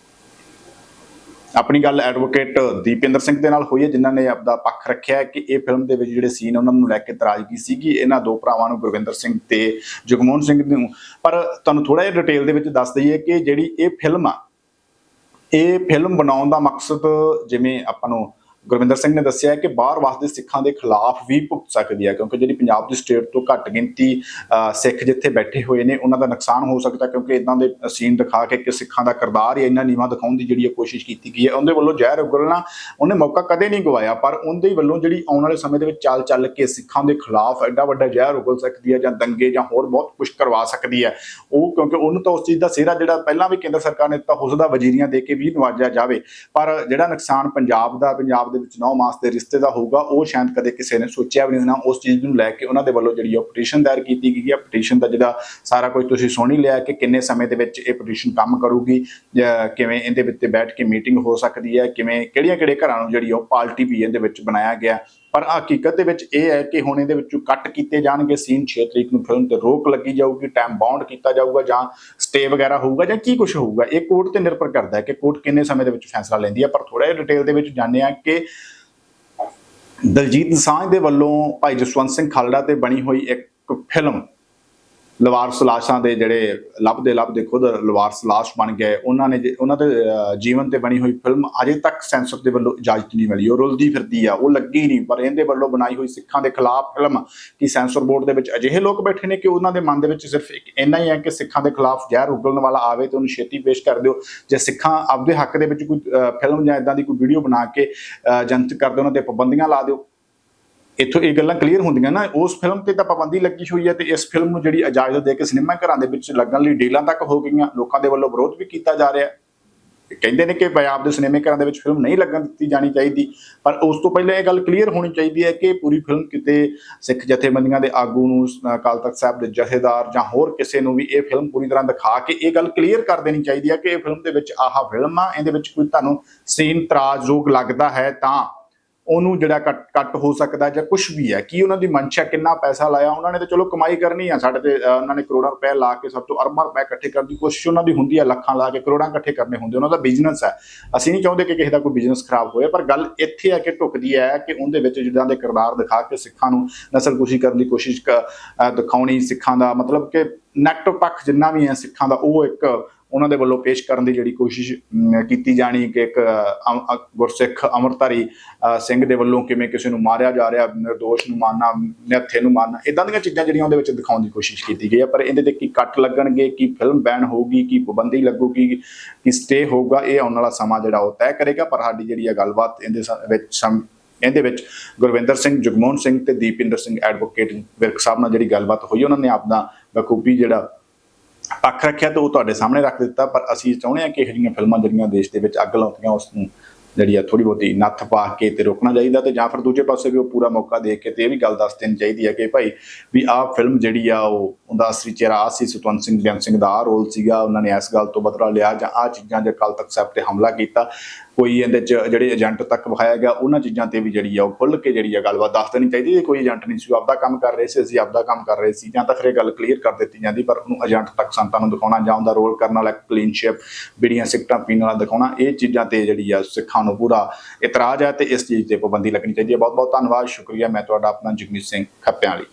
ਆਪਣੀ ਗੱਲ ਐਡਵੋਕੇਟ ਦੀਪਿੰਦਰ ਸਿੰਘ ਦੇ ਨਾਲ ਹੋਈ ਹੈ, ਜਿਨ੍ਹਾਂ ਨੇ ਆਪਦਾ ਪੱਖ ਰੱਖਿਆ ਕਿ ਇਹ ਫਿਲਮ ਦੇ ਵਿੱਚ ਜਿਹੜੇ ਸੀਨ ਉਹਨਾਂ ਨੂੰ ਲੈ ਕੇ ਤਰਾਜ਼ਗੀ ਸੀਗੀ। ਇਹਨਾਂ ਦੋ ਭਰਾਵਾਂ ਨੂੰ, ਗੁਰਵਿੰਦਰ ਸਿੰਘ ਤੇ ਜਗਮੋਹਨ ਸਿੰਘ ਨੂੰ। ਪਰ ਤੁਹਾਨੂੰ ਥੋੜਾ ਜਿਹਾ ਡਿਟੇਲ ਦੇ ਵਿੱਚ ਦੱਸ ਦਈਏ ਕਿ ਜਿਹੜੀ ਇਹ ਫਿਲਮ ਆ, ਇਹ ਫਿਲਮ ਬਣਾਉਣ ਦਾ ਮਕਸਦ ਜਿਵੇਂ ਆਪਾਂ ਨੂੰ ਗੁਰਵਿੰਦਰ ਸਿੰਘ ਨੇ ਦੱਸਿਆ ਕਿ ਬਾਹਰ ਵਸਦੇ ਸਿੱਖਾਂ ਦੇ ਖਿਲਾਫ ਵੀ ਭੁਗਤ ਸਕਦੀ ਹੈ, ਕਿਉਂਕਿ ਜਿਹੜੀ ਪੰਜਾਬ ਦੀ ਸਟੇਟ ਤੋਂ ਘੱਟ ਗਿਣਤੀ ਸਿੱਖ ਜਿੱਥੇ ਬੈਠੇ ਹੋਏ ਨੇ, ਉਹਨਾਂ ਦਾ ਨੁਕਸਾਨ ਹੋ ਸਕਦਾ ਕਿਉਂਕਿ ਇਦਾਂ ਦੇ ਸੀਨ ਦਿਖਾ ਕੇ ਕਿ ਸਿੱਖਾਂ ਦਾ ਕਿਰਦਾਰ ਹੀ ਇੰਨਾ ਨੀਵਾਂ ਦਿਖਾਉਣ ਦੀ ਜਿਹੜੀ ਇਹ ਕੋਸ਼ਿਸ਼ ਕੀਤੀ ਗਈ ਹੈ, ਉਹਦੇ ਵੱਲੋਂ ਜ਼ਹਿਰ ਉਗਲਣਾ, ਉਹਨੇ ਮੌਕਾ ਕਦੇ ਨਹੀਂ ਗਵਾਇਆ, ਪਰ ਉਹਦੇ ਵੱਲੋਂ ਜਿਹੜੀ ਆਉਣ ਵਾਲੇ ਸਮੇਂ ਦੇ ਵਿੱਚ ਚੱਲ ਚੱਲ ਕੇ ਸਿੱਖਾਂ ਦੇ ਖਿਲਾਫ ਐਡਾ ਵੱਡਾ ਜ਼ਹਿਰ ਉਗਲ ਸਕਦੀ ਹੈ ਜਾਂ ਦੰਗੇ ਜਾਂ ਹੋਰ ਬਹੁਤ ਕੁਝ ਕਰਵਾ ਸਕਦੀ ਹੈ, ਉਹ ਕਿਉਂਕਿ ਉਹਨੂੰ ਤਾਂ ਉਸ ਚੀਜ਼ ਦਾ ਸਿਹਰਾ ਜਿਹੜਾ ਪਹਿਲਾਂ ਵੀ ਕੇਂਦਰ ਸਰਕਾਰ ਨੇ ਦਿੱਤਾ, ਉਸ ਦਾ ਵਜ਼ੀਰੀਆਂ ਦੇ ਕੇ ਵੀ ਨਵਾਜਿਆ ਜਾਵੇ, ਪਰ ਜਿਹੜਾ ਨੁਕਸਾਨ ਪੰਜਾਬ ਦਾ, ਪੰਜਾਬ ਦੇ ਵਿੱਚ ਨੌ ਮਾਸ ਦੇ ਰਿਸ਼ਤੇ ਦਾ ਹੋਊਗਾ, ਉਹ ਸ਼ਾਇਦ ਕਦੇ ਕਿਸੇ ਨੇ ਸੋਚਿਆ ਵੀ ਨਹੀਂ ਹੋਣਾ। ਉਸ ਚੀਜ਼ ਨੂੰ ਲੈ ਕੇ ਉਹਨਾਂ ਦੇ ਵੱਲੋਂ ਜਿਹੜੀ ਪਟੀਸ਼ਨ ਦਾਇਰ ਕੀਤੀ ਗਈ ਹੈ ਪਟੀਸ਼ਨ ਦਾ ਜਿਹੜਾ ਸਾਰਾ ਕੁਝ ਤੁਸੀਂ ਸੁਣ ਹੀ ਲਿਆ ਕਿ ਕਿੰਨੇ ਸਮੇਂ ਦੇ ਵਿੱਚ ਇਹ ਪਟੀਸ਼ਨ ਕੰਮ ਕਰੂਗੀ ਕਿਵੇਂ ਇਹਦੇ ਵਿੱਚ ਬੈਠ ਕੇ ਮੀਟਿੰਗ ਹੋ ਸਕਦੀ ਹੈ, ਕਿਵੇਂ ਕਿਹੜੀਆਂ ਕਿਹੜੇ ਘਰਾਂ ਨੂੰ ਜਿਹੜੀ ਉਹ ਪਾਰਟੀ ਵੀ ਇਹਦੇ ਵਿੱਚ ਬਣਾਇਆ ਗਿਆ। ਪਰ ਹਕੀਕਤ ਦੇ ਵਿੱਚ ਇਹ ਹੈ ਕਿ ਹੁਣ ਇਹਦੇ ਵਿੱਚੋਂ ਕੱਟ ਕੀਤੇ ਜਾਣਗੇ ਸੀਨ 6 ਤਰੀਕ ਨੂੰ ਫਿਲਮ ਤੇ ਰੋਕ ਲੱਗੀ ਜਾਊਗੀ ਟਾਈਮ ਬਾਉਂਡ ਕੀਤਾ ਜਾਊਗਾ ਜਾਂ ਸਟੇ ਵਗੈਰਾ ਹੋਊਗਾ ਜਾਂ ਕੀ ਕੁਝ ਹੋਊਗਾ। ਇਹ ਕੋਰਟ ਤੇ ਨਿਰਭਰ ਕਰਦਾ ਹੈ ਕਿ ਕੋਰਟ ਕਿੰਨੇ ਸਮੇਂ ਦੇ ਵਿੱਚ ਫੈਸਲਾ ਲੈਂਦੀ ਹੈ। ਪਰ ਥੋੜਾ ਜਿਹਾ ਡਿਟੇਲ ਦੇ ਵਿੱਚ ਜਾਣਦੇ ਆ ਕਿ ਦਲਜੀਤ ਦੋਸਾਂਝ ਦੇ ਵੱਲੋਂ ਭਾਈ ਜਸਵੰਤ ਸਿੰਘ ਖਾਲੜਾ ਤੇ ਬਣੀ ਹੋਈ ਇੱਕ ਫਿਲਮ ਲਵਾਰਸ ਲਾਸ਼ਾਂ ਦੇ ਜਿਹੜੇ ਲੱਭਦੇ ਲੱਭਦੇ ਖੁਦ ਲਵਾਰਸ ਲਾਸ਼ ਬਣ ਗਏ। ਉਹਨਾਂ ਨੇ ਜੇ- ਉਹਨਾਂ ਦੇ ਜੀਵਨ ਤੇ ਬਣੀ ਹੋਈ ਫਿਲਮ ਅਜੇ ਤੱਕ ਸੈਂਸਰ ਦੇ ਵੱਲੋਂ ਇਜਾਜ਼ਤ ਨਹੀਂ ਮਿਲੀ। ਉਹ ਰੁਲਦੀ ਫਿਰਦੀ ਆ ਉਹ ਲੱਗੀ ਨਹੀਂ। ਪਰ ਇਹਦੇ ਵੱਲੋਂ ਬਣਾਈ ਹੋਈ ਸਿੱਖਾਂ ਦੇ ਖਿਲਾਫ ਫਿਲਮ ਕਿ ਸੈਂਸਰ ਬੋਰਡ ਦੇ ਵਿੱਚ ਅਜਿਹੇ ਲੋਕ ਬੈਠੇ ਨੇ ਕਿ ਉਹਨਾਂ ਦੇ ਮਨ ਦੇ ਵਿੱਚ ਸਿਰਫ ਇੱਕ ਇੰਨਾ ਹੀ ਹੈ ਕਿ ਸਿੱਖਾਂ ਦੇ ਖਿਲਾਫ ਜ਼ਹਿਰ ਉਗਲਣ ਵਾਲਾ ਆਵੇ ਤੇ ਉਹਨੂੰ ਛੇਤੀ ਪੇਸ਼ ਕਰ ਦਿਓ। ਜੇ ਸਿੱਖਾਂ ਆਪਦੇ ਹੱਕ ਦੇ ਵਿੱਚ ਕੋਈ ਫਿਲਮ ਜਾਂ ਇਦਾਂ ਦੀ ਕੋਈ ਵੀਡੀਓ ਬਣਾ ਕੇ ਅਹ, ਜਨਤਕ ਕਰ ਦਿਓ ਉਹਨਾਂ ਤੇ ਪਾਬੰਦੀਆਂ ਲਾ ਦਿਓ ਇੱਥੋਂ ਇਹ ਗੱਲਾਂ ਕਲੀਅਰ ਹੁੰਦੀਆਂ ਨਾ, ਉਸ ਫਿਲਮ ਤੇ ਤਾਂ ਪਾਬੰਦੀ ਲੱਗੀ ਹੋਈ ਹੈ ਤੇ ਇਸ ਫਿਲਮ ਨੂੰ ਜਿਹੜੀ ਇਜਾਜ਼ਤ ਦੇ ਕੇ ਸਿਨੇਮਾ ਘਰਾਂ ਦੇ ਵਿੱਚ ਲੱਗਣ ਲਈ ਡੀਲਾਂ ਤੱਕ ਹੋ ਗਈਆਂ, ਲੋਕਾਂ ਦੇ ਵੱਲੋਂ ਵਿਰੋਧ ਵੀ ਕੀਤਾ ਜਾ ਰਿਹਾ। ਹੈ ਇਹ ਕਹਿੰਦੇ ਨੇ ਕਿ ਪੰਜਾਬ ਦੇ ਸਿਨੇਮੇ ਘਰਾਂ ਦੇ ਵਿੱਚ ਫਿਲਮ ਨਹੀਂ ਲੱਗਣ ਦਿੱਤੀ ਜਾਣੀ ਚਾਹੀਦੀ, ਪਰ ਉਸ ਤੋਂ ਪਹਿਲਾਂ ਇਹ ਗੱਲ ਕਲੀਅਰ ਹੋਣੀ ਚਾਹੀਦੀ ਹੈ ਕਿ ਪੂਰੀ ਫਿਲਮ ਕਿਤੇ ਸਿੱਖ ਜਥੇਬੰਦੀਆਂ ਦੇ ਆਗੂ ਨੂੰ, ਅਕਾਲ ਤਖਤ ਸਾਹਿਬ ਦੇ ਜਥੇਦਾਰ ਜਾਂ ਹੋਰ ਕਿਸੇ ਨੂੰ ਵੀ ਇਹ ਫਿਲਮ ਪੂਰੀ ਤਰ੍ਹਾਂ ਦਿਖਾ ਕੇ ਇਹ ਗੱਲ ਕਲੀਅਰ ਕਰ ਦੇਣੀ ਚਾਹੀਦੀ ਹੈ ਕਿ ਇਹ ਫਿਲਮ ਦੇ ਵਿੱਚ ਆਹ ਫਿਲਮ ਆ, ਇਹਦੇ ਵਿੱਚ ਕੋਈ ਤੁਹਾਨੂੰ ਸੀਨ ਤਰਾਜਯੋਗ ਲੱਗਦਾ ਹੈ ਤਾਂ ਉਹਨੂੰ ਜਿਹੜਾ ਕੱਟ ਕੱਟ ਹੋ ਸਕਦਾ ਜਾਂ ਕੁਝ ਵੀ ਹੈ, ਕੀ ਉਹਨਾਂ ਦੀ ਮਨਸ਼ਾ, ਕਿੰਨਾ ਪੈਸਾ ਲਾਇਆ, ਉਹਨਾਂ ਨੇ ਤਾਂ ਚਲੋ ਕਮਾਈ ਕਰਨੀ ਆ, ਸਾਡੇ ਤੇ ਉਹਨਾਂ ਨੇ ਕਰੋੜਾਂ ਰੁਪਏ ਲਾ ਕੇ ਸਭ ਤੋਂ ਅਰਬਾਂ ਰੁਪਏ ਇਕੱਠੇ ਕਰਨ ਦੀ ਕੋਸ਼ਿਸ਼, ਉਹਨਾਂ ਦੀ ਹੁੰਦੀ ਹੈ ਲੱਖਾਂ ਲਾ ਕੇ ਕਰੋੜਾਂ ਇਕੱਠੇ ਕਰਨੇ ਹੁੰਦੇ, ਉਹਨਾਂ ਦਾ ਬਿਜ਼ਨਸ ਹੈ ਅਸੀਂ ਨਹੀਂ ਚਾਹੁੰਦੇ ਕਿ ਕਿਸੇ ਦਾ ਕੋਈ ਬਿਜ਼ਨਸ ਖਰਾਬ ਹੋਏ, ਪਰ ਗੱਲ ਇੱਥੇ ਆ ਕਿ ਢੁਕਦੀ ਹੈ ਕਿ ਉਹਦੇ ਵਿੱਚ ਜਿੱਦਾਂ ਦੇ ਕਿਰਦਾਰ ਦਿਖਾ ਕੇ ਸਿੱਖਾਂ ਨੂੰ ਨਸਲਕੁਸ਼ੀ ਕਰਨ ਦੀ ਕੋਸ਼ਿਸ਼ ਕ- ਦਿਖਾਉਣੀ ਸਿੱਖਾਂ ਦਾ ਮਤਲਬ ਕਿ ਨੈਗੇਟਿਵ ਪੱਖ ਜਿੰਨਾ ਵੀ ਹੈ ਸਿੱਖਾਂ ਦਾ, ਉਹ ਇੱਕ ਉਹਨਾਂ ਦੇ ਵੱਲੋਂ ਪੇਸ਼ ਕਰਨ ਦੀ ਜਿਹੜੀ ਕੋਸ਼ਿਸ਼ ਕੀਤੀ ਜਾਣੀ ਕਿ ਇੱਕ ਗੁਰਸਿੱਖ ਅਮਰਤਾਰੀ ਸਿੰਘ ਦੇ ਵੱਲੋਂ ਕਿਵੇਂ ਕਿਸੇ ਨੂੰ ਮਾਰਿਆ ਜਾ ਰਿਹਾ, ਨਿਰਦੋਸ਼ ਨੂੰ ਮਾਰਨਾ, ਨਿਹੱਥੇ ਨੂੰ ਮਾਰਨਾ ਇਦਾਂ ਦੀਆਂ ਚੀਜ਼ਾਂ ਜਿਹੜੀਆਂ ਉਹਦੇ ਵਿੱਚ ਦਿਖਾਉਣ ਦੀ ਕੋਸ਼ਿਸ਼ ਕੀਤੀ ਗਈ ਹੈ। ਪਰ ਇਹਦੇ ਤੇ ਕੀ ਕੱਟ ਲੱਗਣਗੇ, ਕੀ ਫਿਲਮ ਬੈਨ ਹੋਊਗੀ, ਕੀ ਪਾਬੰਦੀ ਲੱਗੂਗੀ, ਕੀ ਸਟੇ ਹੋਊਗਾ, ਇਹ ਆਉਣ ਵਾਲਾ ਸਮਾਂ ਜਿਹੜਾ ਉਹ ਤੈਅ ਕਰੇਗਾ। ਪਰ ਸਾਡੀ ਜਿਹੜੀ ਹੈ ਗੱਲਬਾਤ ਇਹਦੇ ਸ- ਵਿੱਚ ਸਮ, ਇਹਦੇ ਵਿੱਚ ਗੁਰਵਿੰਦਰ ਸਿੰਘ, ਜਗਮੋਹਨ ਸਿੰਘ ਤੇ ਦੀਪਿੰਦਰ ਸਿੰਘ ਐਡਵੋਕੇਟ ਵਿਰਕ ਸਾਹਿਬ ਨਾਲ ਜਿਹੜੀ ਗੱਲਬਾਤ ਹੋਈ, ਉਹਨਾਂ ਨੇ ਆਪਣਾ ਬਖੂਬੀ ਜਿਹੜਾ ਪੱਖ ਰੱਖਿਆ ਤੇ ਉਹ ਤੁਹਾਡੇ ਸਾਹਮਣੇ ਰੱਖ ਦਿੱਤਾ, ਪਰ ਅਸੀਂ ਚਾਹੁੰਦੇ ਹਾਂ ਕਿ ਇਹ ਜਿਹੀਆਂ ਫਿਲਮਾਂ ਜਿਹੜੀਆਂ ਦੇਸ਼ ਦੇ ਵਿੱਚ ਅੱਗ ਲਾਉਂਦੀਆਂ, ਉਸ ਨੂੰ ਜਿਹੜੀ ਆ ਥੋੜੀ ਬਹੁਤੀ ਨੱਥ ਪਾ ਕੇ ਤੇ ਰੋਕਣਾ ਚਾਹੀਦਾ ਤੇ ਜਾਂ ਫਿਰ ਦੂਜੇ ਪਾਸੇ ਵੀ ਉਹ ਪੂਰਾ ਮੌਕਾ ਦੇ ਕੇ ਤੇ ਇਹ ਵੀ ਗੱਲ ਦੱਸ ਦੇਣੀ ਚਾਹੀਦੀ ਹੈ ਕਿ ਭਾਈ ਵੀ ਆਹ ਫਿਲਮ ਜਿਹੜੀ ਆ ਉਹ ਉਹਦਾ ਅਸਲੀ ਚਿਹਰਾ ਆਹ ਸੀ, ਸਤਵੰਤ ਸਿੰਘ ਬਿਆਨ ਸਿੰਘ ਦਾ ਆਹ ਰੋਲ ਸੀਗਾ। ਉਹਨਾਂ ਨੇ ਇਸ ਗੱਲ ਤੋਂ ਬਦਲਾ ਲਿਆ ਜਾਂ ਆਹ ਚੀਜ਼ਾਂ ਜੇ ਕੱਲ ਤੱਕ ਸਾਹਿਬ ਤੇ ਹਮਲਾ ਕੀਤਾ। ਕੋਈ ਇਹਦੇ ਚ ਜਿਹੜੇ ਏਜੰਟ ਤੱਕ ਵਿਖਾਇਆ ਗਿਆ, ਉਹਨਾਂ ਚੀਜ਼ਾਂ ਤੇ ਵੀ ਜਿਹੜੀ ਆ ਉਹ ਖੁੱਲ ਕੇ ਜਿਹੜੀ ਆ ਗੱਲਬਾਤ ਦੱਸ ਦੇਣੀ ਚਾਹੀਦੀ। ਜੇ ਕੋਈ ਏਜੰਟ ਨਹੀਂ ਸੀ, ਉਹ ਆਪਦਾ ਕੰਮ ਕਰ ਰਹੇ ਸੀ, ਅਸੀਂ ਆਪਦਾ ਕੰਮ ਕਰ ਰਹੇ ਸੀ। ਜਾਂ ਤਾਂ ਫਿਰ ਇਹ ਗੱਲ ਕਲੀਅਰ ਕਰ ਦਿੱਤੀ ਜਾਂਦੀ, ਪਰ ਉਹਨੂੰ ਏਜੰਟ ਤੱਕ ਸੰਤਾਂ ਨੂੰ ਦਿਖਾਉਣਾ ਜਾਂ ਉਹਦਾ ਰੋਲ ਕਰਨ ਵਾਲਾ ਕਲੀਨ ਸ਼ੇਪ ਬੀੜੀਆਂ ਸਿਗਰਟਾਂ ਪੀਣ ਵਾਲਾ ਦਿਖਾਉਣਾ, ਇਹ ਚੀਜ਼ਾਂ ਤੇ ਜਿਹੜੀ ਆ ਸਿੱਖਾਂ ਨੂੰ ਪੂਰਾ ਇਤਰਾਜ਼ ਹੈ ਤੇ ਇਸ ਚੀਜ਼ ਤੇ ਪਾਬੰਦੀ ਲੱਗਣੀ ਚਾਹੀਦੀ ਹੈ। ਬਹੁਤ ਬਹੁਤ ਧੰਨਵਾਦ, ਸ਼ੁਕਰੀਆ। ਮੈਂ ਤੁਹਾਡਾ ਆਪਣਾ ਜਗਮੀਤ ਸਿੰਘ ਖੱਪਿਆਂ ਲਈ